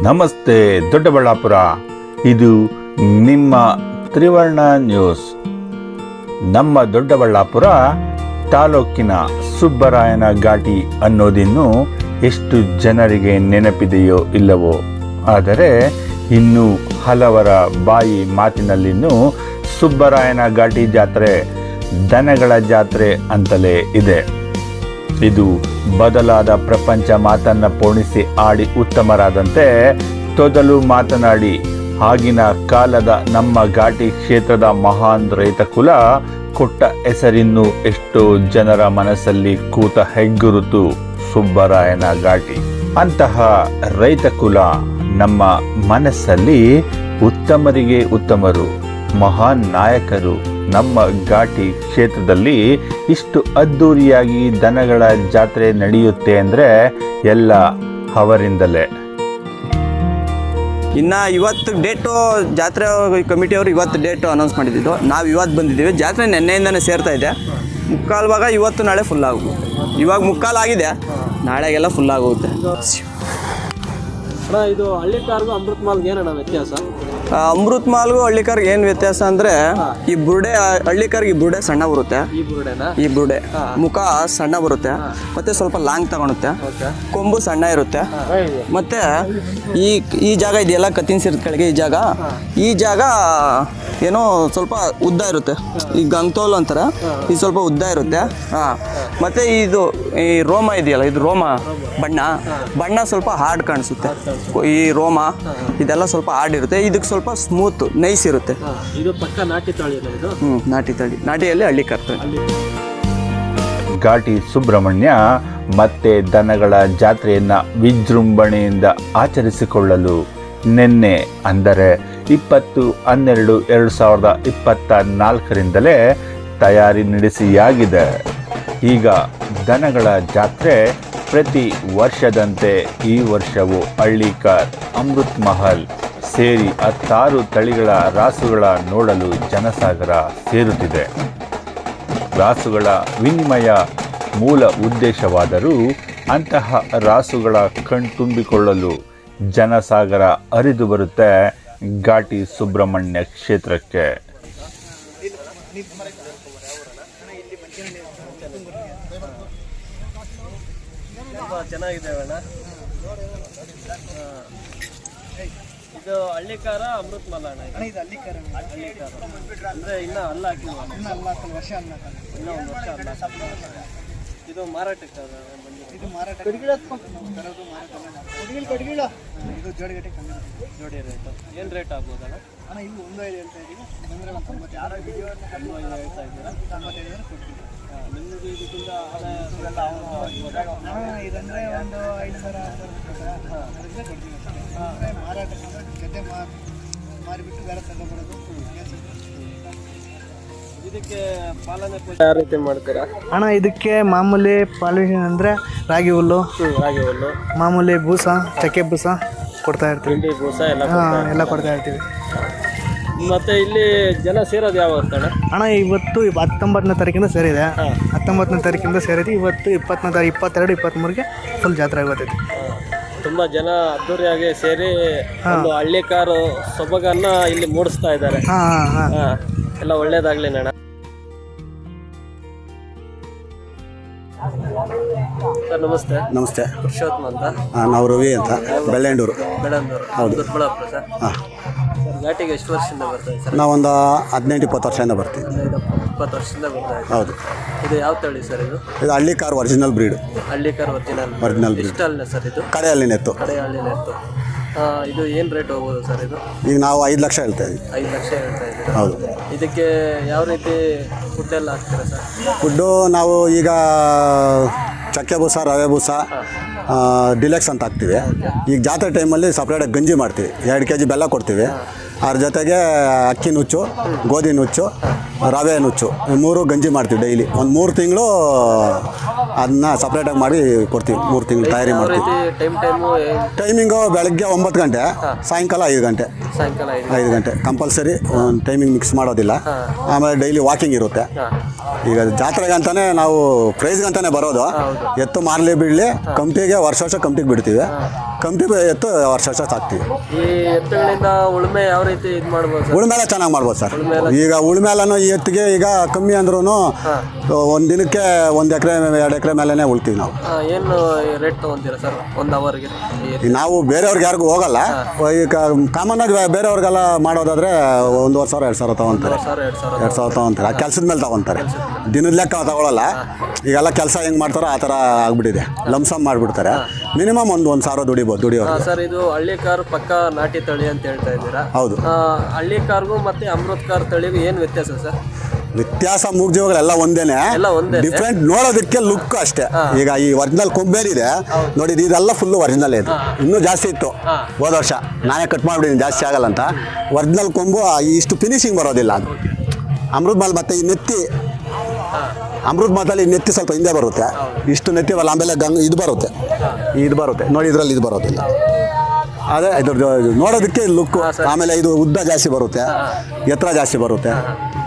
ನಮಸ್ತೆ ದೊಡ್ಡಬಳ್ಳಾಪುರ. ಇದು ನಿಮ್ಮ ತ್ರಿವರ್ಣ ನ್ಯೂಸ್. ನಮ್ಮ ದೊಡ್ಡಬಳ್ಳಾಪುರ ತಾಲೂಕಿನ ಸುಬ್ಬರಾಯನ ಘಾಟಿ ಅನ್ನೋದಿನ್ನು ಎಷ್ಟು ಜನರಿಗೆ ನೆನಪಿದೆಯೋ ಇಲ್ಲವೋ. ಆದರೆ ಇನ್ನು ಹಲವರ ಬಾಯಿ ಮಾತಿನಲ್ಲಿನ್ನೂ ಸುಬ್ಬರಾಯನ ಘಾಟಿ ಜಾತ್ರೆ ದನಗಳ ಜಾತ್ರೆ ಅಂತಲೇ ಇದೆ. ಇದು ಬದಲಾದ ಪ್ರಪಂಚ ಮಾತನ್ನ ಪೋಣಿಸಿ ಆಡಿ ಉತ್ತಮರಾದಂತೆ ತೊದಲು ಮಾತನಾಡಿ, ಆಗಿನ ಕಾಲದ ನಮ್ಮ ಘಾಟಿ ಕ್ಷೇತ್ರದ ಮಹಾನ್ ರೈತ ಕುಲ ಕೊಟ್ಟ ಹೆಸರಿನ್ನು ಎಷ್ಟೋ ಜನರ ಮನಸ್ಸಲ್ಲಿ ಕೂತ ಹೆಗ್ಗುರುತು ಸುಬ್ಬರಾಯನ ಘಾಟಿ. ಅಂತಹ ರೈತ ಕುಲ ನಮ್ಮ ಮನಸ್ಸಲ್ಲಿ ಉತ್ತಮರಿಗೆ ಉತ್ತಮರು, ಮಹಾನ್ ನಾಯಕರು ನಮ್ಮ ಘಾಟಿ ಕ್ಷೇತ್ರದಲ್ಲಿ ಇಷ್ಟು ಅದ್ಧೂರಿಯಾಗಿ ದನಗಳ ಜಾತ್ರೆ ನಡೆಯುತ್ತೆ ಅಂದರೆ ಎಲ್ಲ ಅವರಿಂದಲೇ. ಇನ್ನು ಇವತ್ತು ಡೇಟು ಜಾತ್ರೆ ಕಮಿಟಿಯವರು ಇವತ್ತು ಡೇಟು ಅನೌನ್ಸ್ ಮಾಡಿದ್ದು. ನಾವು ಇವತ್ತು ಬಂದಿದ್ದೀವಿ. ಜಾತ್ರೆ ನಿನ್ನೆಯಿಂದನೇ ಸೇರ್ತಾ ಇದೆ. ಮುಕ್ಕಾಲು ಭಾಗ ಇವತ್ತು ನಾಳೆ ಫುಲ್ ಆಗುತ್ತೆ ಇವಾಗ ಮುಕ್ಕಾಲು ಆಗಿದೆ. ನಾಳೆಗೆಲ್ಲ ಫುಲ್ ಆಗುತ್ತೆ ಅಣ್ಣ ಇದು ಹಳ್ಳಿ ಕಾರ್ಗು ಅಮೃತ್ ಮಾಲ್ಗೆ ಏನಣ್ಣ ವ್ಯತ್ಯಾಸ? ಅಮೃತ್ ಮಾಲ್ಗು ಹಳ್ಳಿಕಾರ್ಗೆ ಏನು ವ್ಯತ್ಯಾಸ ಅಂದ್ರೆ ಈ ಬುರುಡೆ ಹಳ್ಳಿಕಾರ್ಗೆ ಈ ಬುರುಡೆ ಸಣ್ಣ ಬರುತ್ತೆ. ಈ ಬುರುಡೆನಾ? ಈ ಬುರುಡೆ. ಮುಖ ಸಣ್ಣ ಬರುತ್ತೆ. ಮತ್ತೆ ಸ್ವಲ್ಪ ಲಾಂಗ್ ತಗೊಳುತ್ತೆ. ಕೊಂಬು ಸಣ್ಣ ಇರುತ್ತೆ. ಮತ್ತೆ ಈ ಈ ಜಾಗ ಇದೆಯಲ್ಲ ಕತ್ತಿನ ಕೆಳಗೆ ಈ ಜಾಗ? ಈ ಜಾಗ ಏನೋ ಸ್ವಲ್ಪ ಉದ್ದ ಇರುತ್ತೆ. ಈ ಗಂಗ್ತೋಲ್ ಅಂತಾರೆ. ಇದು ಸ್ವಲ್ಪ ಉದ್ದ ಇರುತ್ತೆ. ಹಾಂ. ಮತ್ತೆ ಇದು ಈ ರೋಮ ಇದೆಯಲ್ಲ ಇದು ರೋಮ ಬಣ್ಣ. ಬಣ್ಣ ಸ್ವಲ್ಪ ಹಾರ್ಡ್ ಕಾಣಿಸುತ್ತೆ. ಈ ರೋಮ ಇದೆಲ್ಲ ಸ್ವಲ್ಪ ಹಾರ್ಡ್ ಇರುತ್ತೆ. ಇದಕ್ಕೆ ಸ್ವಲ್ಪ ಸ್ಮೂತ್ ನೈಸ್ ಇರುತ್ತೆ. ಇದು ಪಕ್ಕ ನಾಟಿ ತಳಿ ಅಲ್ಲ ಇದು? ಹ್ಞೂ ನಾಟಿ ತಳಿ. ನಾಟಿಯಲ್ಲಿ ಹಳ್ಳಿ ಕರ್ತವೆ ಘಾಟಿ ಸುಬ್ರಹ್ಮಣ್ಯ ಮತ್ತೆ ದನಗಳ ಜಾತ್ರೆಯನ್ನ ವಿಜೃಂಭಣೆಯಿಂದ ಆಚರಿಸಿಕೊಳ್ಳಲು ನಿನ್ನೆ ಅಂದರೆ ಇಪ್ಪತ್ತು ಹನ್ನೆರಡು ಎರಡು ಸಾವಿರದ ಇಪ್ಪತ್ತ ನಾಲ್ಕರಿಂದಲೇ ತಯಾರಿ ನಡೆಸಿಯಾಗಿದೆ. ಈಗ ದನಗಳ ಜಾತ್ರೆ ಪ್ರತಿ ವರ್ಷದಂತೆ ಈ ವರ್ಷವೂ ಹಳ್ಳಿಕಾರ್ ಅಮೃತ್ ಮಹಲ್. ಸೇರಿ ಹತ್ತಾರು ತಳಿಗಳ ರಾಸುಗಳ ನೋಡಲು ಜನಸಾಗರ ಸೇರುತ್ತಿದೆ. ರಾಸುಗಳ ವಿನಿಮಯ ಮೂಲ ಉದ್ದೇಶವಾದರೂ ಅಂತಹ ರಾಸುಗಳ ಕಣ್ತುಂಬಿಕೊಳ್ಳಲು ಜನಸಾಗರ ಹರಿದು ಬರುತ್ತೆ ಘಾಟಿ ಸುಬ್ರಹ್ಮಣ್ಯ ಕ್ಷೇತ್ರಕ್ಕೆ. ಚೆನ್ನಾಗಿದೆ ಅಣ್ಣ ಇದು ಹಳ್ಳಿಕಾರ ಅಮೃತ ಅಮೃತ್ ಮಾಲ ಅಣ್ಣ ಇದು ಹಳ್ಳಿಕಾರ ಹಳ್ಳಿ ಅಂದ್ರೆ ಇನ್ನ ಅಲ್ಲ ಇನ್ನ ಅಲ್ಲ ಹಾಕಲ್ಲ ವರ್ಷ ಅಲ್ಲ ಇನ್ನ ಒಂದು ವರ್ಷ ಅಲ್ಲ. ಇದು ಮಾರಾಟಕ್ಕೆ. ಇದು ಮಾರಾಟ ತರೋದು ಇದು ಜೋಡಿಗಟ್ಟೆ ಕಮ್ಮಿ ಜೋಡಿ ರೇಟ್. ಏನು ರೇಟ್ ಆಗ್ಬೋದಲ್ಲ ಅಣ್ಣ ಇದು ಒಂದು ಐದು ಹೇಳ್ತಾ ಇದ್ದೀವಿ ಒಂದು ಹೇಳ್ತಾ ಇದ್ದೀರಾ ತೊಂಬತ್ತೈದು ಕೊಡ್ತೀವಿ. ಇದಕ್ಕಿಂತ ಒಂದು ಐದು ಸಾವಿರ ಕೊಡ್ತೀವಿ. ಜೊತೆ ಮಾರಿಬಿಟ್ಟು ಬೇರೆ ಇದಕ್ಕೆ ಪಾಲನೆ ಯಾವ ರೀತಿ ಮಾಡ್ತೀರಾ? ಅಣ್ಣ ಇದಕ್ಕೆ ಮಾಮೂಲಿ ಪಾಲಿಷನ್ ಅಂದರೆ ರಾಗಿ ಹುಲ್ಲು ರಾಗಿ ಹುಲ್ಲು. ಮಾಮೂಲಿ ಬೂಸ ಚಕ್ಕೆ ಬೂಸ ಕೊಡ್ತಾ ಇರ್ತೀವಿ. ತಿಂಡಿ ಬೂಸ ಎಲ್ಲ ಹಾಂ ಎಲ್ಲ ಕೊಡ್ತಾ ಇರ್ತೀವಿ. ಮತ್ತೆ ಇಲ್ಲಿ ಜನ ಸೇರೋದು ಯಾವ ಅಣ್ಣ? ಅಣ್ಣ ಇವತ್ತು ಇವ್ ಹತ್ತೊಂಬತ್ತನೇ ತಾರೀಕಿಂದ ಸೇರಿದೆ. ಹತ್ತೊಂಬತ್ತನೇ ತಾರೀಕಿಂದ ಸೇರಿದೆ. ಇವತ್ತು ಇಪ್ಪತ್ತನೇ ತಾರೀಕು ಇಪ್ಪತ್ತೆರಡು ಇಪ್ಪತ್ತ್ಮೂರಿಗೆ ಫುಲ್ ಜಾತ್ರೆ ಆಗೋತೈತಿ. ತುಂಬಾ ಜನ ಅದ್ದೂರಿಯಾಗಿ ಸೇರಿ ಒಂದು ಹಳ್ಳಿ ಕಾರು ಸೊಬಗನ್ನ ಇಲ್ಲಿ ಮೂಡಿಸ್ತಾ ಇದ್ದಾರೆ. ಹಾಂ ಹಾಂ ಎಲ್ಲ ಒಳ್ಳೇದಾಗ್ಲಿ ಅಣ್ಣ ಸರ್ ನಮಸ್ತೆ. ನಮಸ್ತೆ. ಪುರುಷೋತ್ತಮ ಅಂತ. ಆ, ನಾವು ರವಿ ಅಂತ. ಬೆಳ್ಳಂಡೂರು. ಬೆಳಂದೂರು ದೊಡ್ಡಬಳ್ಳಾಪುರ ಸರ್? ಹಾಂ. ಸರ್ ಘಾಟಿಗೆ ಎಷ್ಟು ವರ್ಷದಿಂದ ಬರ್ತಾ ಇದೆ ಸರ್? ನಾವೊಂದು ಹದಿನೆಂಟು ಇಪ್ಪತ್ತು ವರ್ಷದಿಂದ ಬರ್ತೀವಿ ಇಪ್ಪತ್ತು ವರ್ಷದಿಂದ ಬರ್ತಾ ಇದೆ ಹೌದು. ಇದು ಯಾವ ತಳಿ ಸರ್ ಇದು? ಇದು Hallikar original breed Hallikar original original breed ಎಷ್ಟು ಸರ್ ಇದು? ಕಡೆ ಹಳ್ಳಿನ ಎತ್ತು ಕಡೆ ಹಳ್ಳಿನ ನೆತ್ತು. ಆ, ಇದು ಏನು ರೇಟ್ ಹೋಗ್ಬೋದು ಸರ್ ಇದು? ಈಗ ನಾವು ಐದು ಲಕ್ಷ ಹೇಳ್ತಾ ಇದ್ದೀವಿ ಐದು ಲಕ್ಷ ಹೇಳ್ತಾ ಇದ್ದೀರಾ? ಹೌದು. ಇದಕ್ಕೆ ಯಾವ ರೀತಿ ಫುಡ್ ಎಲ್ಲ ಹಾಕ್ತೀರಾ ಸರ್? ಫುಡ್ಡು ನಾವು ಈಗ ಚಕ್ಕೆ ಬೂಸ ರವೆ ಬೂಸ ಆ, ಡಿಲೆಕ್ಸ್ ಅಂತ ಹಾಕ್ತೀವಿ. ಈಗ ಜಾತ್ರೆ ಟೈಮಲ್ಲಿ ಸಪ್ರೇಟಾಗಿ ಗಂಜಿ ಮಾಡ್ತೀವಿ. ಎರಡು ಕೆ ಜಿ ಬೆಲ್ಲ ಕೊಡ್ತೀವಿ. ಅದ್ರ ಜೊತೆಗೆ ಅಕ್ಕಿ ನುಚ್ಚು ಗೋಧಿ ನುಚ್ಚು ರವೆ ನುಚ್ಚು ಮೂರು ಗಂಜಿ ಮಾಡ್ತೀವಿ ಡೈಲಿ. ಒಂದು ಮೂರು ತಿಂಗಳು ಅದನ್ನ ಸಪ್ರೇಟಾಗಿ ಮಾಡಿ ಕೊಡ್ತೀವಿ ಮೂರು ತಿಂಗಳು ತಯಾರಿ ಮಾಡ್ತೀವಿ. ರೀತಿ ಟೈಮ್ ಟೈಮು? ಟೈಮಿಂಗು ಬೆಳಗ್ಗೆ ಒಂಬತ್ತು ಗಂಟೆ ಸಾಯಂಕಾಲ ಐದು ಗಂಟೆ. ಸಾಯಂಕಾಲ ಐದು ಗಂಟೆ. ಕಂಪಲ್ಸರಿ ಒಂದು ಟೈಮಿಂಗ್ ಮಿಕ್ಸ್ ಮಾಡೋದಿಲ್ಲ. ಆಮೇಲೆ ಡೈಲಿ ವಾಕಿಂಗ್ ಇರುತ್ತೆ. ಈಗ ಜಾತ್ರೆಗೆ ಅಂತಾನೆ ನಾವು ಪ್ರೈಸ್ಗೆ ಅಂತಾನೆ ಬರೋದು. ಎತ್ತು ಮಾರಲಿ ಬಿಡಲಿ ಕಂಪ್ನಿಗೆ ವರ್ಷ ವರ್ಷ ಕಂಪ್ನಿಗೆ ಬಿಡ್ತೀವಿ. ಕಂಪ್ನಿ ಎತ್ತು ವರ್ಷ ವರ್ಷ ಸಾಕ್ತೀವಿ. ಈ ಎತ್ತುಗಳಿಂದ ಉಳುಮೆ ಯಾವ ರೀತಿ ಇದು ಮಾಡ್ಬೋದು ಸರ್? ಉಳ್ಮೇಲೆ ಚೆನ್ನಾಗಿ ಮಾಡ್ಬೋದು ಸರ್. ಈಗ ಉಳ್ಮೇಲೂ ಈ ಎತ್ತಿಗೆ ಈಗ ಕಮ್ಮಿ ಅಂದ್ರೂ ಒಂದು ದಿನಕ್ಕೆ ಒಂದು ಎಕರೆ ಎರಡು ಎಕರೆ ಮೇಲೇ ಉಳ್ತೀವಿ ನಾವು. ಏನು ರೇಟ್ ತೊಗೊಂತೀರಾ ಸರ್ ಒಂದು ಅವರ್ಗೆ ಈ ನಾವು ಬೇರೆಯವ್ರಿಗೆ ಯಾರಿಗೂ ಹೋಗಲ್ಲ. ಈಗ ಕಾಮನ್ ಆಗಿ ಬೇರೆಯವ್ರಿಗೆಲ್ಲ ಮಾಡೋದಾದ್ರೆ ಒಂದೂವರೆ ಸಾವಿರ ಎರಡು ಸಾವಿರ ತೊಗೊತಾರೆ. ಎರಡು ಸಾವಿರ ತೊಗೊತಾರೆ. ಆ ಕೆಲಸದ ಮೇಲೆ ತಗೊಂತಾರೆ. ದಿನದ ಲೆಕ್ಕ ತಗೊಳ್ಳಲ್ಲ ಈಗೆಲ್ಲ ಕೆಲಸ ಹೆಂಗೆ ಮಾಡ್ತಾರೋ ಆ ಥರ ಆಗ್ಬಿಟ್ಟಿದೆ. ಲಂಸಮ್ ಮಾಡಿಬಿಡ್ತಾರೆ. ಮಿನಿಮಮ್ ಒಂದು ಒಂದು ಸಾವಿರ ದುಡಿಬೋದು ದುಡಿಯೋ ಸರ್ ಇದು ಹಳ್ಳಿ ಕಾರ್ ಪಕ್ಕ ನಾಟಿ ತಳಿ ಅಂತ ಹೇಳ್ತಾ ಇದ್ದೀರಾ? ಹೌದು. ಹಳ್ಳಿ ಕಾರ್ಗೂ ಮತ್ತೆ ಅಮೃತ್ ಕಾರ್ ತಳಿಗೂ ಏನು ವ್ಯತ್ಯಾಸ ಸರ್ ವ್ಯತ್ಯಾಸ ಮೂಗ್ಜೀವಗಳೆಲ್ಲ ಒಂದೇನೆ. ಎಲ್ಲ ಒಂದೇ ಡಿಫ್ರೆಂಟ್ ನೋಡೋದಕ್ಕೆ ಲುಕ್ ಅಷ್ಟೇ. ಈಗ ಈ ಒರಿಜಿನಲ್ ಕೊಂಬೇರಿದೆ ನೋಡಿ ಇದು ಇದೆಲ್ಲ ಫುಲ್ ಒರಿಜಿನಲ್ ಇದೆ. ಇನ್ನೂ ಜಾಸ್ತಿ ಇತ್ತು. ಹೋದ ವರ್ಷ. ನಾನೇ ಕಟ್ ಮಾಡಿಬಿಟ್ಟಿದ್ದೀನಿ ಜಾಸ್ತಿ ಆಗಲ್ಲ ಅಂತ. ಒರಿಜಿನಲ್ ಕೊಂಬು ಆ ಇಷ್ಟು ಫಿನಿಶಿಂಗ್ ಬರೋದಿಲ್ಲ ಅದು. ಅಮೃತ್ ಮಾಲ್ ಮತ್ತೆ ಈ ನೆತ್ತಿ. ಅಮೃತ್ ಮಾತಲ್ಲಿ ನೆತ್ತಿ ಸ್ವಲ್ಪ ಹಿಂದೆ ಬರುತ್ತೆ. ಇಷ್ಟು ನೆತ್ತಿ ಬರಲ್ಲ ಆಮೇಲೆ ಗಂಗ್ ಇದು ಬರುತ್ತೆ. ಇದು ಬರುತ್ತೆ. ನೋಡಿ ಇದರಲ್ಲಿ ಇದು ಬರೋದಿಲ್ಲ. ಅದೇ ಇದ್ರದ್ದು ನೋಡೋದಕ್ಕೆ ಲುಕ್ ಆಮೇಲೆ ಇದು ಉದ್ದ ಜಾಸ್ತಿ ಬರುತ್ತೆ. ಎತ್ತರ ಜಾಸ್ತಿ ಬರುತ್ತೆ.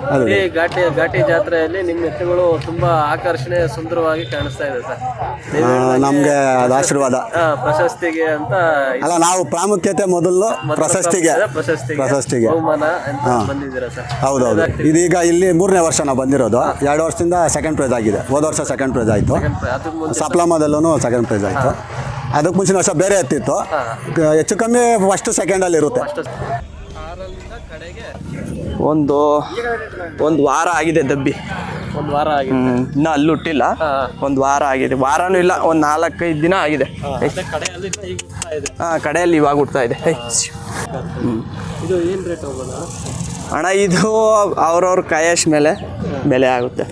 ಅದು. ಈ ಘಾಟಿ ಘಾಟಿ ಜಾತ್ರೆಯಲ್ಲಿ ನಿಮ್ಮ ಎತ್ತುಗಳು ತುಂಬಾ ಆಕರ್ಷಣೆ ಸುಂದರವಾಗಿ ಕಾಣಿಸ್ತಾ ಇದೆ ಸರ್. ನಮಗೆ ಅದು ಆಶೀರ್ವಾದ. ಆ, ಪ್ರಶಸ್ತಿಗೆ ಅಂತ ಅಲ್ಲ ನಾವು ಪ್ರಾಮುಖ್ಯತೆ ಮೊದಲು ಪ್ರಶಸ್ತಿಗೆ. ಪ್ರಶಸ್ತಿಗೆ. ಪ್ರಶಸ್ತಿಗೆ. ಬಹುಮಾನ ಅಂತ ಬಂದಿದ್ದೀರಾ ಸರ್? ಹೌದೌದು. ಇದೀಗ ಇಲ್ಲಿ ಮೂರನೇ ವರ್ಷ ನಾವು ಬಂದಿರೋದು. ಎರಡು ವರ್ಷದಿಂದ ಸೆಕೆಂಡ್ ಪ್ರೈಸ್ ಆಗಿದೆ. ಹೋದ ವರ್ಷ ಸೆಕೆಂಡ್ ಪ್ರೈಸ್ ಆಯ್ತು. ಅದಕ್ಕೆ ಮುಂಚೆ ಸಪ್ಲಮದಲ್ಲೂ ಸೆಕೆಂಡ್ ಪ್ರೈಸ್ ಆಯಿತು. ಅದಕ್ಕೆ ಮುಂಚಿನ ವರ್ಷ ಬೇರೆ ಎತ್ತಿತ್ತು. ಹೆಚ್ಚು ಕಮ್ಮಿ ಫಸ್ಟ್ ಸೆಕೆಂಡಲ್ಲಿ ಇರುತ್ತೆ. ಒಂದು ಒಂದು ವಾರ ಆಗಿದೆ ದಬ್ಬಿ. ಒಂದು ವಾರ ಆಗಿದೆ. ಇನ್ನೂ ಅಲ್ಲಿ ಹುಟ್ಟಿಲ್ಲ. ಒಂದು ವಾರ ಆಗಿದೆ. ವಾರನೂ ಇಲ್ಲ ಒಂದು ನಾಲ್ಕೈದು ದಿನ ಆಗಿದೆ. ಕಡೆಯಲ್ಲಿ ಈಗ ಇದೆ. ಹಾಂ ಕಡೆಯಲ್ಲಿ ಇವಾಗ ಹುಡ್ತಾ ಇದೆ. ಹೇ, ಇದು ಏನು ರೇಟ್ ಹೋಗೋಣ ಹಣ ಇದು ಅವ್ರವ್ರ ಕಾಯಶ್ ಮೇಲೆ ಬೆಲೆ ಆಗುತ್ತೆ.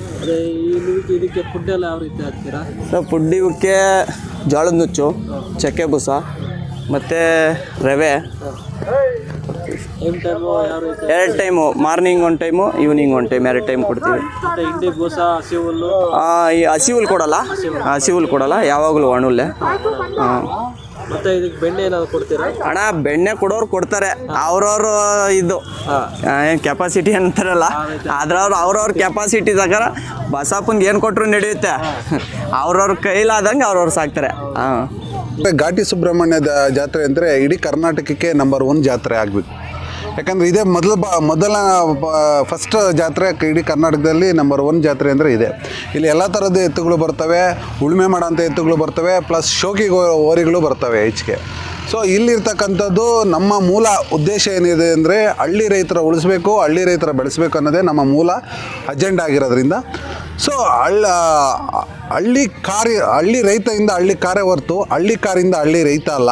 ಫುಡ್ ಇವಕ್ಕೆ ಜೋಳದ ನುಚ್ಚು ಚಕ್ಕೆ ಬೂಸ ಮತ್ತು ರವೆ. ಎರಡು ಟೈಮು ಮಾರ್ನಿಂಗ್ ಒಂದು ಟೈಮು ಈವ್ನಿಂಗ್ ಒಂದು ಟೈಮ್ ಎರಡು ಟೈಮ್ ಕೊಡ್ತೀವಿ. ಮತ್ತೆ ಹಿಂಡಿ ಬೂಸ ಹಸಿ ಆ, ಈ ಹಸಿ ಹುಲ್ ಕೊಡಲ್ಲ. ಹಸಿ ಹುಲ್. ಕೊಡಲ್ಲ ಯಾವಾಗಲೂ ಒಣುಲ್ಲೆ ಹಾಂ ಮತ್ತೆ ಇದಕ್ಕೆ ಬೆಣ್ಣೆ ಏನಾದ್ರು ಕೊಡ್ತೀರಾ? ಹಣ ಬೆಣ್ಣೆ ಕೊಡೋರು ಕೊಡ್ತಾರೆ. ಅವ್ರವ್ರ ಇದು ಏನು ಕೆಪಾಸಿಟಿ ಅಂತಾರಲ್ಲ ಅದ್ರವ್ರು ಅವ್ರವ್ರ ಕೆಪಾಸಿಟಿ ತಗರ ಬಸಪ್ಪಂಗೆ ಏನು ಕೊಟ್ರು ನಡೆಯುತ್ತೆ. ಅವ್ರವ್ರ ಕೈಲಾದಂಗೆ ಅವ್ರವ್ರ ಸಾಕ್ತಾರೆ. ಹಾಂ. ಘಾಟಿ ಸುಬ್ರಹ್ಮಣ್ಯದ ಜಾತ್ರೆ ಅಂದರೆ ಇಡೀ ಕರ್ನಾಟಕಕ್ಕೆ ನಂಬರ್ ಒನ್ ಜಾತ್ರೆ ಆಗಬೇಕು. ಯಾಕಂದರೆ ಇದೇ ಮೊದಲ ಬ, ಮೊದಲ ಫಸ್ಟ್ ಜಾತ್ರೆ ಇಡೀ ಕರ್ನಾಟಕದಲ್ಲಿ ನಂಬರ್ ಒನ್ ಜಾತ್ರೆ ಅಂದರೆ ಇದೆ. ಇಲ್ಲಿ ಎಲ್ಲ ಥರದ ಎತ್ತುಗಳು ಬರ್ತವೆ, ಉಳುಮೆ ಮಾಡೋಂಥ ಎತ್ತುಗಳು ಬರ್ತವೆ ಪ್ಲಸ್ ಶೋಕಿ ಓರಿಗಳು ಬರ್ತವೆ ಹೆಚ್ಚಿಗೆ ಸೊ ಇಲ್ಲಿರ್ತಕ್ಕಂಥದ್ದು ನಮ್ಮ ಮೂಲ ಉದ್ದೇಶ ಏನಿದೆ ಅಂದರೆ ಹಳ್ಳಿ ರೈತರ ಉಳಿಸ್ಬೇಕು, ಹಳ್ಳಿ ರೈತರ ಬೆಳೆಸಬೇಕು ಅನ್ನೋದೇ ನಮ್ಮ ಮೂಲ ಅಜೆಂಡಾ ಆಗಿರೋದ್ರಿಂದ. ಸೊ ಹಳ್ಳ, ಹಳ್ಳಿ ಕಾರ್ಯ, ಹಳ್ಳಿ ರೈತದಿಂದ ಹಳ್ಳಿ ಕಾರ್ಯ ಹೊರ್ತು ಹಳ್ಳಿ ಕಾರಿಂದ ಹಳ್ಳಿ ರೈತ ಅಲ್ಲ.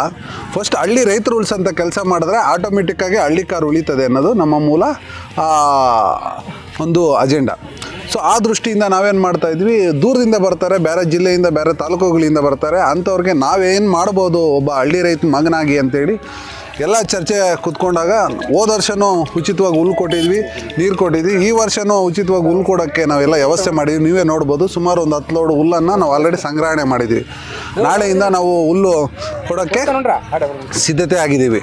ಫಸ್ಟ್ ಹಳ್ಳಿ ರೈತರು ಉಳಿಸೋಂಥ ಕೆಲಸ ಮಾಡಿದ್ರೆ ಆಟೋಮೆಟಿಕ್ಕಾಗಿ ಹಳ್ಳಿ ಕಾರ್ ಉಳಿತದೆ ಅನ್ನೋದು ನಮ್ಮ ಮೂಲ ಒಂದು ಅಜೆಂಡಾ ಸೊ ಆ ದೃಷ್ಟಿಯಿಂದ ನಾವೇನು ಮಾಡ್ತಾ ಇದ್ವಿ? ದೂರದಿಂದ ಬರ್ತಾರೆ, ಬೇರೆ ಜಿಲ್ಲೆಯಿಂದ, ಬೇರೆ ತಾಲೂಕುಗಳಿಂದ ಬರ್ತಾರೆ. ಅಂಥವ್ರಿಗೆ ನಾವೇನು ಮಾಡ್ಬೋದು? ಒಬ್ಬ ಹಳ್ಳಿ ರೈತ ಮಗನಾಗಿ ಅಂತೇಳಿ ಎಲ್ಲ ಚರ್ಚೆ ಕುತ್ಕೊಂಡಾಗ ಹೋದ ವರ್ಷನೂ ಉಚಿತವಾಗಿ ಹುಲ್ಲು ಕೊಟ್ಟಿದ್ವಿ, ನೀರು ಕೊಟ್ಟಿದ್ವಿ. ಈ ವರ್ಷನೂ ಉಚಿತವಾಗಿ ಹುಲ್ಲು ಕೊಡೋಕ್ಕೆ ನಾವೆಲ್ಲ ವ್ಯವಸ್ಥೆ ಮಾಡಿದ್ವಿ. ನೀವೇ ನೋಡ್ಬೋದು, ಸುಮಾರು ಒಂದು ಹತ್ತು ಲೋಡ್ ಹುಲ್ಲನ್ನು ನಾವು ಆಲ್ರೆಡಿ ಸಂಗ್ರಹಣೆ ಮಾಡಿದ್ವಿ. ನಾಳೆಯಿಂದ ನಾವು ಹುಲ್ಲು ಕೊಡೋಕ್ಕೆ ಸಿದ್ಧತೆ ಆಗಿದ್ದೀವಿ.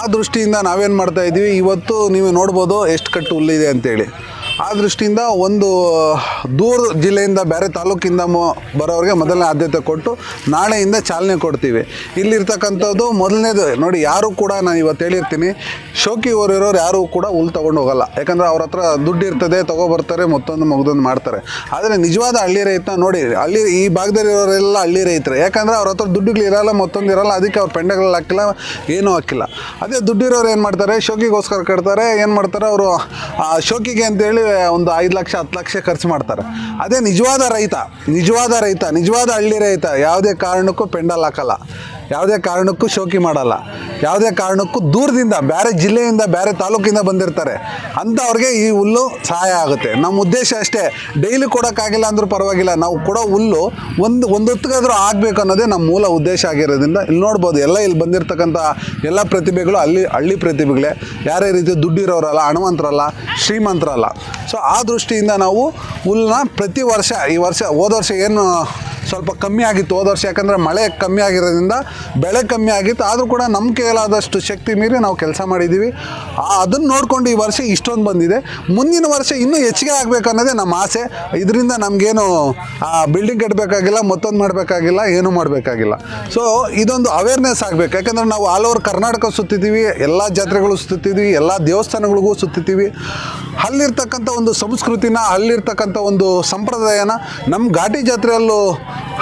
ಆ ದೃಷ್ಟಿಯಿಂದ ನಾವೇನು ಮಾಡ್ತಾ ಇದ್ದೀವಿ, ಇವತ್ತು ನೀವು ನೋಡ್ಬೋದು ಎಷ್ಟು ಕಟ್ಟು ಹುಲ್ಲಿದೆ ಅಂತೇಳಿ. ಆ ದೃಷ್ಟಿಯಿಂದ ಒಂದು ದೂರ ಜಿಲ್ಲೆಯಿಂದ ಬೇರೆ ತಾಲೂಕಿಂದ ಬರೋರಿಗೆ ಮೊದಲನೇ ಆದ್ಯತೆ ಕೊಟ್ಟು ನಾಳೆಯಿಂದ ಚಾಲನೆ ಕೊಡ್ತೀವಿ. ಇಲ್ಲಿರ್ತಕ್ಕಂಥದ್ದು ಮೊದಲನೇದು, ನೋಡಿ ಯಾರು ಕೂಡ ನಾನು ಇವತ್ತು ಹೇಳಿರ್ತೀನಿ, ಶೋಕಿ ಓರಿರೋರು ಯಾರೂ ಕೂಡ ಹುಲ್ ತೊಗೊಂಡು ಹೋಗಲ್ಲ. ಯಾಕಂದರೆ ಅವ್ರ ಹತ್ರ ದುಡ್ಡು ಇರ್ತದೆ ತೊಗೊಬರ್ತಾರೆ ಮತ್ತೊಂದು ಮಗದೊಂದು ಮಾಡ್ತಾರೆ. ಆದರೆ ನಿಜವಾದ ಹಳ್ಳಿ ರೈತನ ನೋಡಿ, ಹಳ್ಳಿ ಈ ಭಾಗದಲ್ಲಿರೋರೆಲ್ಲ ಹಳ್ಳಿ ರೈತರು. ಯಾಕಂದರೆ ಅವ್ರ ಹತ್ರ ದುಡ್ಡುಗಳು ಇರಲ್ಲ, ಮತ್ತೊಂದು ಇರಲ್ಲ, ಅದಕ್ಕೆ ಅವ್ರು ಪೆಂಡಗಳು ಹಾಕಿಲ್ಲ, ಏನೂ ಹಾಕಿಲ್ಲ. ಅದೇ ದುಡ್ಡಿರೋರು ಏನು ಮಾಡ್ತಾರೆ, ಶೋಕಿಗೋಸ್ಕರ ಕಟ್ತಾರೆ, ಏನು ಮಾಡ್ತಾರೆ ಅವರು, ಆ, ಶೋಕಿಗೆ ಅಂತೇಳಿ ಒಂದು ಐದು ಲಕ್ಷ, ಹತ್ತು ಲಕ್ಷ ಖರ್ಚು ಮಾಡ್ತಾರೆ. ಅದೇ ನಿಜವಾದ ರೈತ ನಿಜವಾದ ರೈತ, ನಿಜವಾದ ಹಳ್ಳಿ ರೈತ, ಯಾವುದೇ ಕಾರಣಕ್ಕೂ ಪೆಂಡಲ್ ಹಾಕಲ್ಲ. ಯಾವುದೇ ಕಾರಣಕ್ಕೂ ಶೋಕಿ ಮಾಡಲ್ಲ. ಯಾವುದೇ ಕಾರಣಕ್ಕೂ ದೂರದಿಂದ ಬೇರೆ ಜಿಲ್ಲೆಯಿಂದ ಬೇರೆ ತಾಲೂಕಿಂದ ಬಂದಿರ್ತಾರೆ. ಅಂಥವ್ರಿಗೆ ಈ ಹುಲ್ಲು ಸಹಾಯ ಆಗುತ್ತೆ. ನಮ್ಮ ಉದ್ದೇಶ ಅಷ್ಟೇ, ಡೈಲಿ ಕೊಡೋಕ್ಕಾಗಿಲ್ಲ ಅಂದರೂ ಪರವಾಗಿಲ್ಲ. ನಾವು ಕೊಡೋ ಹುಲ್ಲು ಒಂದು ಒಂದು ಹೊತ್ತಿಗಾದರೂ ಆಗಬೇಕು ಅನ್ನೋದೇ ನಮ್ಮ ಮೂಲ ಉದ್ದೇಶ ಆಗಿರೋದ್ರಿಂದ ಇಲ್ಲಿ ನೋಡ್ಬೋದು, ಎಲ್ಲ ಇಲ್ಲಿ ಬಂದಿರತಕ್ಕಂಥ ಎಲ್ಲ ಪ್ರತಿಭೆಗಳು ಅಲ್ಲಿ, ಹಳ್ಳಿ ಪ್ರತಿಭೆಗಳೇ. ಯಾರೇ ರೀತಿ ದುಡ್ಡಿರೋರಲ್ಲ, ಹಣವಂತರಲ್ಲ, ಶ್ರೀಮಂತರಲ್ಲ. ಸೊ ಆ ದೃಷ್ಟಿಯಿಂದ ನಾವು ಹುಲ್ಲನ್ನ ಪ್ರತಿ ವರ್ಷ, ಈ ವರ್ಷ, ಹೋದ ವರ್ಷ ಏನು ಸ್ವಲ್ಪ ಕಮ್ಮಿ ಆಗಿತ್ತು ಹೋದ ವರ್ಷ, ಯಾಕಂದರೆ ಮಳೆ ಕಮ್ಮಿ ಆಗಿರೋದ್ರಿಂದ ಬೆಳೆ ಕಮ್ಮಿ ಆಗಿತ್ತು. ಆದರೂ ಕೂಡ ನಮ್ಮ ಕೈಲಾದಷ್ಟು ಶಕ್ತಿ ಮೀರಿ ನಾವು ಕೆಲಸ ಮಾಡಿದ್ದೀವಿ. ಅದನ್ನು ನೋಡ್ಕೊಂಡು ಈ ವರ್ಷ ಇಷ್ಟೊಂದು ಬಂದಿದೆ. ಮುಂದಿನ ವರ್ಷ ಇನ್ನೂ ಹೆಚ್ಚಿಗೆ ಆಗಬೇಕು ಅನ್ನೋದೇ ನಮ್ಮ ಆಸೆ. ಇದರಿಂದ ನಮಗೇನು ಬಿಲ್ಡಿಂಗ್ ಕಟ್ಟಬೇಕಾಗಿಲ್ಲ ಮತ್ತೊಂದು ಮಾಡಬೇಕಾಗಿಲ್ಲ, ಏನೂ ಮಾಡಬೇಕಾಗಿಲ್ಲ. ಸೊ ಇದೊಂದು ಅವೇರ್ನೆಸ್ ಆಗಬೇಕು. ಯಾಕಂದರೆ ನಾವು ಆಲ್ ಓವರ್ ಕರ್ನಾಟಕ ಸುತ್ತಿದ್ದೀವಿ, ಎಲ್ಲ ಜಾತ್ರೆಗಳು ಸುತ್ತಿದ್ದೀವಿ, ಎಲ್ಲ ದೇವಸ್ಥಾನಗಳಿಗೂ ಸುತ್ತಿದ್ದೀವಿ. ಅಲ್ಲಿರ್ತಕ್ಕಂಥ ಒಂದು ಸಂಸ್ಕೃತಿನ, ಅಲ್ಲಿರ್ತಕ್ಕಂಥ ಒಂದು ಸಂಪ್ರದಾಯನ ನಮ್ಮ ಘಾಟಿ ಜಾತ್ರೆಯಲ್ಲೂ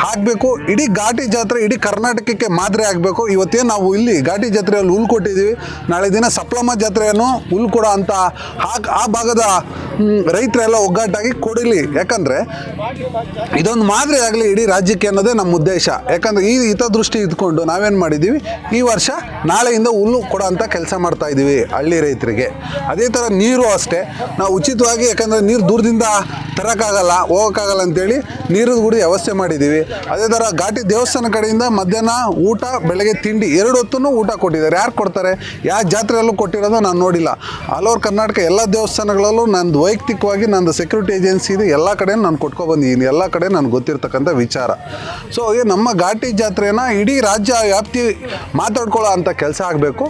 ಹಾಕಬೇಕು. ಇಡೀ ಘಾಟಿ ಜಾತ್ರೆ, ಇಡೀ ಕರ್ನಾಟಕಕ್ಕೆ ಮಾದರಿ ಆಗಬೇಕು. ಇವತ್ತೇನು ನಾವು ಇಲ್ಲಿ ಘಾಟಿ ಜಾತ್ರೆಯಲ್ಲಿ ಹುಲ್ ಕೊಟ್ಟಿದ್ದೀವಿ. ನಾಳೆ ದಿನ ಸಪ್ಲಮ್ಮ ಜಾತ್ರೆಯನ್ನು ಹುಲ್ ಕೊಡೋ ಅಂತ ಆ ಭಾಗದ ರೈತರೆಲ್ಲ ಒಗ್ಗಟ್ಟಾಗಿ ಕೊಡಲಿ. ಯಾಕಂದರೆ ಇದೊಂದು ಮಾದರಿ ಆಗಲಿ ಇಡೀ ರಾಜ್ಯಕ್ಕೆ ಅನ್ನೋದೇ ನಮ್ಮ ಉದ್ದೇಶ. ಯಾಕಂದರೆ ಈ ಹಿತದೃಷ್ಟಿ ಇದ್ಕೊಂಡು ನಾವೇನು ಮಾಡಿದ್ದೀವಿ ಈ ವರ್ಷ ನಾಳೆಯಿಂದ ಹುಲ್ಲು ಕೊಡೋ ಅಂತ ಕೆಲಸ ಮಾಡ್ತಾ ಇದ್ದೀವಿ ಹಳ್ಳಿ ರೈತರಿಗೆ. ಅದೇ ಥರ ನೀರು ಅಷ್ಟೇ. ನಾವು ಉಚಿತವಾಗಿ, ಯಾಕಂದರೆ ನೀರು ದೂರದಿಂದ ತರೋಕ್ಕಾಗಲ್ಲ ಹೋಗೋಕ್ಕಾಗಲ್ಲ ಅಂತೇಳಿ ನೀರಿನ ಗುಡಿ ವ್ಯವಸ್ಥೆ ಮಾಡಿದ್ದೀವಿ ಅದೇ ಥರ ಘಾಟಿ ದೇವಸ್ಥಾನ ಕಡೆಯಿಂದ ಮಧ್ಯಾಹ್ನ ಊಟ, ಬೆಳಗ್ಗೆ ತಿಂಡಿ ಎರಡು ಹೊತ್ತೂ ಊಟ ಕೊಟ್ಟಿದ್ದಾರೆ. ಯಾರು ಕೊಡ್ತಾರೆ? ಯಾವ ಜಾತ್ರೆಯಲ್ಲೂ ಕೊಟ್ಟಿರೋದು ನಾನು ನೋಡಿಲ್ಲ. ಆಲ್ ಓವರ್ ಕರ್ನಾಟಕ ಎಲ್ಲ ದೇವಸ್ಥಾನಗಳಲ್ಲೂ ನಂದು ವೈಯಕ್ತಿಕವಾಗಿ ನಂದು ಸೆಕ್ಯೂರಿಟಿ ಏಜೆನ್ಸಿ ಇದೆ. ಎಲ್ಲ ಕಡೆ ನಾನು ಕೊಟ್ಕೊಬಂದಿದ್ದೀನಿ ಎಲ್ಲ ಕಡೆ ನನಗೆ ಗೊತ್ತಿರ್ತಕ್ಕಂಥ ವಿಚಾರ. ಸೊ ಈ ನಮ್ಮ ಘಾಟಿ ಜಾತ್ರೆನ ಇಡೀ ರಾಜ್ಯ ವ್ಯಾಪ್ತಿ ಮಾತಾಡ್ಕೊಳ್ಳೋ ಅಂಥ ಕೆಲಸ ಆಗಬೇಕು.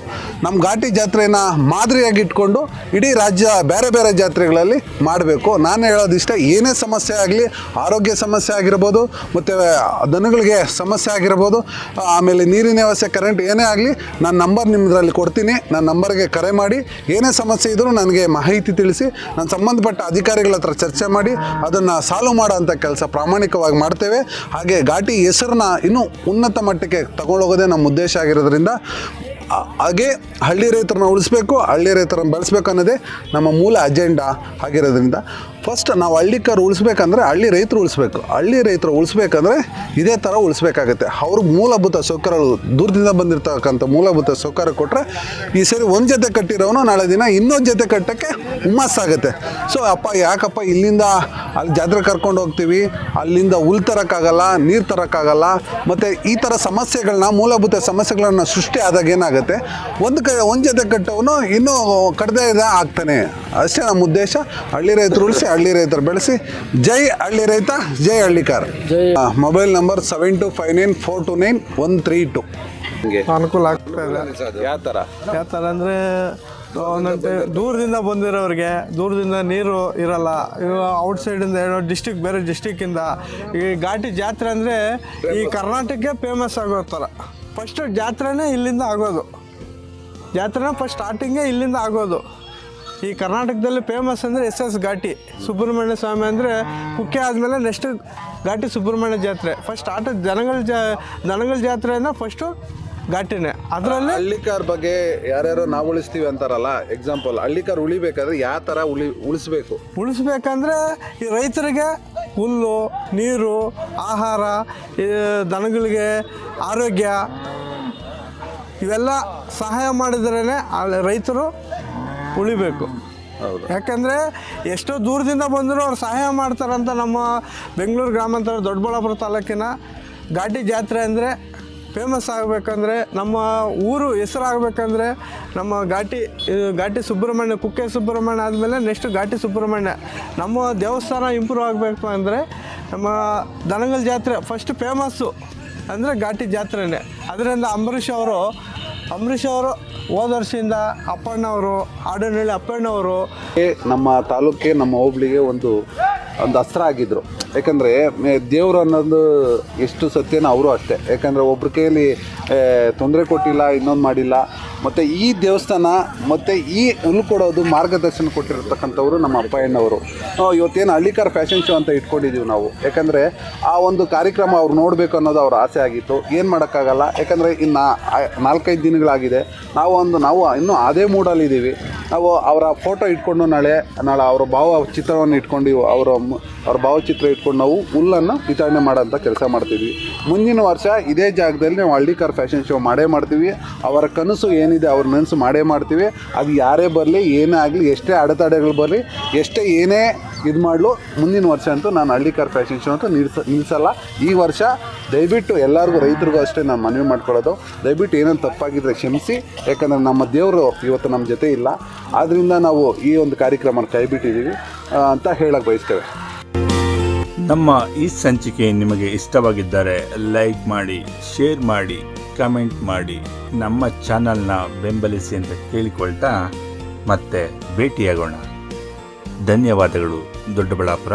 ನಮ್ಮ ಘಾಟಿ ಜಾತ್ರೆನ ಮಾದರಿಯಾಗಿ ಇಟ್ಕೊಂಡು ಇಡೀ ರಾಜ್ಯ ಬೇರೆ ಬೇರೆ ಜಾತ್ರೆಗಳಲ್ಲಿ ಮಾಡಬೇಕು. ನಾನು ಹೇಳೋದಿಷ್ಟ, ಏನೇ ಸಮಸ್ಯೆ ಆಗಲಿ, ಆರೋಗ್ಯ ಸಮಸ್ಯೆ ಆಗಿರ್ಬೋದು, ಮತ್ತು ದನಗಳಿಗೆ ಸಮಸ್ಯೆ ಆಗಿರ್ಬೋದು, ಆಮೇಲೆ ನೀರಿನ ವ್ಯವಸ್ಥೆ ಕರೆಂಟ್ ಏನೇ ಆಗಲಿ, ನನ್ನ ನಂಬರ್ ನಿಮ್ಮದ್ರಲ್ಲಿ ಕೊಡ್ತೀನಿ. ನನ್ನ ನಂಬರ್ಗೆ ಕರೆ ಮಾಡಿ, ಏನೇ ಸಮಸ್ಯೆ ಇದ್ದರೂ ನನಗೆ ಮಾಹಿತಿ ತಿಳಿಸಿ ನಾನು ಸಂಬಂಧಪಟ್ಟ ಅಧಿಕಾರಿಗಳ ಹತ್ರ ಚರ್ಚೆ ಮಾಡಿ, ಅದನ್ನು ಸಾಲ್ವ್ ಮಾಡೋ ಅಂಥ ಕೆಲಸ ಪ್ರಾಮಾಣಿಕವಾಗಿ ಮಾಡ್ತೇವೆ. ಹಾಗೆ ಘಾಟಿ ಹೆಸರನ್ನ ಇನ್ನೂ ಉನ್ನತ ಮಟ್ಟಕ್ಕೆ ತಗೊಂಡೋಗೋದೇ ನಮ್ಮ ಉದ್ದೇಶ ಆಗಿರೋದ್ರಿಂದ ಹಾಗೆ ಹಳ್ಳಿ ರೈತರನ್ನ ಉಳಿಸ್ಬೇಕು, ಹಳ್ಳಿ ರೈತರನ್ನ ಬೆಳೆಸ್ಬೇಕು ಅನ್ನೋದೇ ನಮ್ಮ ಮೂಲ ಅಜೆಂಡಾ ಆಗಿರೋದ್ರಿಂದ. ಫಸ್ಟ್ ನಾವು ಹಳ್ಳಿಕಾರ ಉಳಿಸ್ಬೇಕಂದ್ರೆ ಹಳ್ಳಿ ರೈತರು ಉಳಿಸ್ಬೇಕು. ಹಳ್ಳಿ ರೈತರು ಉಳಿಸ್ಬೇಕಂದ್ರೆ ಇದೇ ಥರ ಉಳಿಸ್ಬೇಕಾಗತ್ತೆ. ಅವ್ರಿಗೆ ಮೂಲಭೂತ ಸೌಕರ್ಯಗಳು ದೂರದಿಂದ ಬಂದಿರತಕ್ಕಂಥ ಮೂಲಭೂತ ಸೌಕರ್ಯ ಕೊಟ್ಟರೆ ಈ ಸರಿ ಒಂದು ಜೊತೆ ಕಟ್ಟಿರೋನು ನಾಳೆ ದಿನ ಇನ್ನೊಂದು ಜೊತೆ ಕಟ್ಟೋಕ್ಕೆ ಹುಮ್ಮಸ್ಸಾಗುತ್ತೆ ಸೊ ಅಪ್ಪ, ಯಾಕಪ್ಪ ಇಲ್ಲಿಂದ ಅಲ್ಲಿ ಜಾತ್ರೆ ಕರ್ಕೊಂಡು ಹೋಗ್ತೀವಿ? ಅಲ್ಲಿಂದ ಹುಲ್ ತರೋಕ್ಕಾಗಲ್ಲ, ನೀರು ತರೋಕ್ಕಾಗಲ್ಲ? ಮತ್ತು ಈ ಥರ ಸಮಸ್ಯೆಗಳನ್ನ ಮೂಲಭೂತ ಸಮಸ್ಯೆಗಳನ್ನ ಸೃಷ್ಟಿ ಆದಾಗ ಏನಾಗುತ್ತೆ? ಒಂದು ಕ ಒಂದು ಜೊತೆ ಕಟ್ಟವನು ಇನ್ನೂ ಇದೆ ಆಗ್ತಾನೆ. ಅಷ್ಟೇ ನಮ್ಮ ಉದ್ದೇಶ. ಹಳ್ಳಿ ರೈತರು ಉಳಿಸಿ ಹಳ್ಳಿ ರೈತರು ಬೆಳೆಸಿ. ಜೈ ಹಳ್ಳಿ ರೈತ ಜೈ Hallikar. Mobile number seven two five nine four two nine one three two. ಅನುಕೂಲ ಆಗ್ತಾ ಇದೆ ಯಾವ ಥರ ಯಾವ ಥರ ಅಂದರೆ ಒಂದೊಂದು ದೂರದಿಂದ ಬಂದಿರೋರಿಗೆ ದೂರದಿಂದ ನೀರು ಇರಲ್ಲ. ಇವಾಗ ಔಟ್ ಸೈಡಿಂದ ಏನೋ ಡಿಸ್ಟಿಕ್ ಬೇರೆ ಡಿಸ್ಟಿಕ್ಕಿಂದ ಈ ಘಾಟಿ ಜಾತ್ರೆ ಅಂದರೆ ಈ ಕರ್ನಾಟಕಕ್ಕೆ ಫೇಮಸ್ ಆಗೋ ಥರ ಫಸ್ಟು ಜಾತ್ರೆನೇ ಇಲ್ಲಿಂದ ಆಗೋದು. ಜಾತ್ರೆನ ಫಸ್ಟ್ ಸ್ಟಾರ್ಟಿಂಗೇ ಇಲ್ಲಿಂದ ಆಗೋದು. ಈ ಕರ್ನಾಟಕದಲ್ಲಿ ಫೇಮಸ್ ಅಂದರೆ ಎಸ್ ಎಸ್ ಘಾಟಿ. ಸುಬ್ರಹ್ಮಣ್ಯ ಸ್ವಾಮಿ ಅಂದರೆ ಕುಕ್ಕೆ ಆದಮೇಲೆ ನೆಕ್ಸ್ಟ್ ಘಾಟಿ ಸುಬ್ರಹ್ಮಣ್ಯ ಜಾತ್ರೆ. ಫಸ್ಟ್ ಸ್ಟಾರ್ಟ್ ಜನಗಳ ಜಾ ದನಗಳ ಜಾತ್ರೆಯಿಂದ ಫಸ್ಟು ಘಾಟಿನೇ. ಅದರಲ್ಲಿ ಹಳ್ಳಿಕಾರ್ ಬಗ್ಗೆ ಯಾರ್ಯಾರು ನಾವು ಉಳಿಸ್ತೀವಿ ಅಂತಾರಲ್ಲ ಎಕ್ಸಾಂಪಲ್ ಹಳ್ಳಿಕಾರ್ ಉಳಿಬೇಕಾದ್ರೆ ಯಾವ ಥರ ಉಳಿ ಉಳಿಸ್ಬೇಕು? ಉಳಿಸ್ಬೇಕಂದ್ರೆ ಈ ರೈತರಿಗೆ ಹುಲ್ಲು ನೀರು ಆಹಾರ ದನಗಳಿಗೆ ಆರೋಗ್ಯ ಇವೆಲ್ಲ ಸಹಾಯ ಮಾಡಿದ್ರೇ ರೈತರು ಉಳಿಬೇಕು. ಯಾಕಂದರೆ ಎಷ್ಟೋ ದೂರದಿಂದ ಬಂದರೂ ಅವ್ರು ಸಹಾಯ ಮಾಡ್ತಾರಂತ ನಮ್ಮ ಬೆಂಗಳೂರು ಗ್ರಾಮಾಂತರ ದೊಡ್ಡಬಳ್ಳಾಪುರ ತಾಲೂಕಿನ ಘಾಟಿ ಜಾತ್ರೆ ಅಂದರೆ ಫೇಮಸ್ ಆಗಬೇಕಂದ್ರೆ ನಮ್ಮ ಊರು ಹೆಸರಾಗಬೇಕಂದ್ರೆ ನಮ್ಮ ಘಾಟಿ ಘಾಟಿ ಸುಬ್ರಹ್ಮಣ್ಯ, ಕುಕ್ಕೆ ಸುಬ್ರಹ್ಮಣ್ಯ ಆದಮೇಲೆ ನೆಕ್ಸ್ಟ್ ಘಾಟಿ ಸುಬ್ರಹ್ಮಣ್ಯ. ನಮ್ಮ ದೇವಸ್ಥಾನ ಇಂಪ್ರೂವ್ ಆಗಬೇಕು ಅಂದರೆ ನಮ್ಮ ದನಗಲ್ ಜಾತ್ರೆ ಫಸ್ಟ್ ಫೇಮಸ್ಸು ಅಂದರೆ ಘಾಟಿ ಜಾತ್ರೆನೇ. ಅದರಿಂದ ಅಂಬರೀಷ್ ಅವರು ಅಂಬರೀಷ್ ಅವರು ಹೋದ ವರ್ಷದಿಂದ ಅಪ್ಪಣ್ಣವರು, ಆಡನಹಳ್ಳಿ ಅಪ್ಪಣ್ಣವರು. ನಮ್ಮ ತಾಲೂಕಿಗೆ, ನಮ್ಮ ಹೋಬ್ಳಿಗೆ ಒಂದು ಒಂದು ಅಸ್ತ್ರ ಆಗಿದ್ರು. ಯಾಕಂದರೆ ದೇವರು ಅನ್ನೋದು ಎಷ್ಟು ಸತ್ಯನೋ ಅವರು ಅಷ್ಟೇ. ಯಾಕಂದರೆ, ಒಬ್ರ ಕೈಯಲ್ಲಿ ತೊಂದರೆ ಕೊಟ್ಟಿಲ್ಲ, ಇನ್ನೊಂದು ಮಾಡಿಲ್ಲ. ಮತ್ತು ಈ ದೇವಸ್ಥಾನ ಮತ್ತು ಈ ಕೊಡೋದು ಮಾರ್ಗದರ್ಶನ ಕೊಟ್ಟಿರತಕ್ಕಂಥವ್ರು ನಮ್ಮ ಅಪ್ಪಯ್ಯನವರು. ಇವತ್ತೇನು ಹಳ್ಳಿಕಾರ ಫ್ಯಾಷನ್ ಶೋ ಅಂತ ಇಟ್ಕೊಂಡಿದ್ದೀವಿ ನಾವು. ಯಾಕಂದರೆ ಆ ಒಂದು ಕಾರ್ಯಕ್ರಮ ಅವ್ರು ನೋಡಬೇಕು ಅನ್ನೋದು ಅವ್ರ ಆಸೆ ಆಗಿತ್ತು. ಏನು ಮಾಡೋಕ್ಕಾಗಲ್ಲ? ಯಾಕಂದರೆ ಇನ್ನು ನಾಲ್ಕೈದು ದಿನಗಳಾಗಿದೆ. ನಾವು ಒಂದು, ನಾವು ಇನ್ನೂ ಅದೇ ಮೂಡಲ್ಲಿದ್ದೀವಿ ನಾವು ಅವರ ಫೋಟೋ ಇಟ್ಕೊಂಡು ನಾಳೆ ನಾಳೆ ಅವರ ಭಾವ ಚಿತ್ರವನ್ನು ಇಟ್ಕೊಂಡು ಅವರ ಅವ್ರ ಭಾವಚಿತ್ರ ಇಟ್ಕೊಂಡು ನಾವು ಹುಲ್ಲನ್ನು ವಿತರಣೆ ಮಾಡೋಂಥ ಕೆಲಸ ಮಾಡ್ತೀವಿ ಮುಂದಿನ ವರ್ಷ ಇದೇ ಜಾಗದಲ್ಲಿ ನಾವು ಹಳ್ಳಿಕಾರ್ ಫ್ಯಾಷನ್ ಶೋ ಮಾಡೇ ಮಾಡ್ತೀವಿ. ಅವರ ಕನಸು ಏನಿದೆ ಅವ್ರ ನನಸು ಮಾಡೇ ಮಾಡ್ತೀವಿ. ಅದು ಯಾರೇ ಬರಲಿ, ಏನೇ ಆಗಲಿ, ಎಷ್ಟೇ ಅಡೆತಡೆಗಳು ಬರಲಿ, ಎಷ್ಟೇ ಏನೇ ಇದು ಮಾಡಲು ಮುಂದಿನ ವರ್ಷ ಅಂತೂ ನಾನು ಹಳ್ಳಿಕಾರ್ ಫ್ಯಾಷನ್ ಶೋ ಅಂತೂ ನಿಲ್ಸ ನಿಲ್ಲಿಸಲ್ಲ ಈ ವರ್ಷ ದಯವಿಟ್ಟು ಎಲ್ಲರಿಗೂ ರೈತರಿಗೂ ಅಷ್ಟೇ ನಾನು ಮನವಿ ಮಾಡ್ಕೊಳ್ಳೋದು. ದಯವಿಟ್ಟು ಏನೇನು ತಪ್ಪಾಗಿದ್ದರೆ ಕ್ಷಮಿಸಿ. ಯಾಕಂದರೆ ನಮ್ಮ ದೇವರು ಇವತ್ತು ನಮ್ಮ ಜೊತೆ ಇಲ್ಲ. ಆದ್ದರಿಂದ ನಾವು ಈ ಒಂದು ಕಾರ್ಯಕ್ರಮನ ಕೈಬಿಟ್ಟಿದ್ದೀವಿ ಅಂತ ಹೇಳಕ್ಕೆ ಬಯಸ್ತೇವೆ. ನಮ್ಮ ಈ ಸಂಚಿಕೆ ನಿಮಗೆ ಇಷ್ಟವಾಗಿದ್ದರೆ ಲೈಕ್ ಮಾಡಿ, ಶೇರ್ ಮಾಡಿ, ಕಮೆಂಟ್ ಮಾಡಿ, ನಮ್ಮ ಚಾನಲ್ನ ಬೆಂಬಲಿಸಿ ಅಂತ ಕೇಳಿಕೊಳ್ತಾ ಮತ್ತೆ ಭೇಟಿಯಾಗೋಣ. ಧನ್ಯವಾದಗಳು, ದೊಡ್ಡಬಳ್ಳಾಪುರ.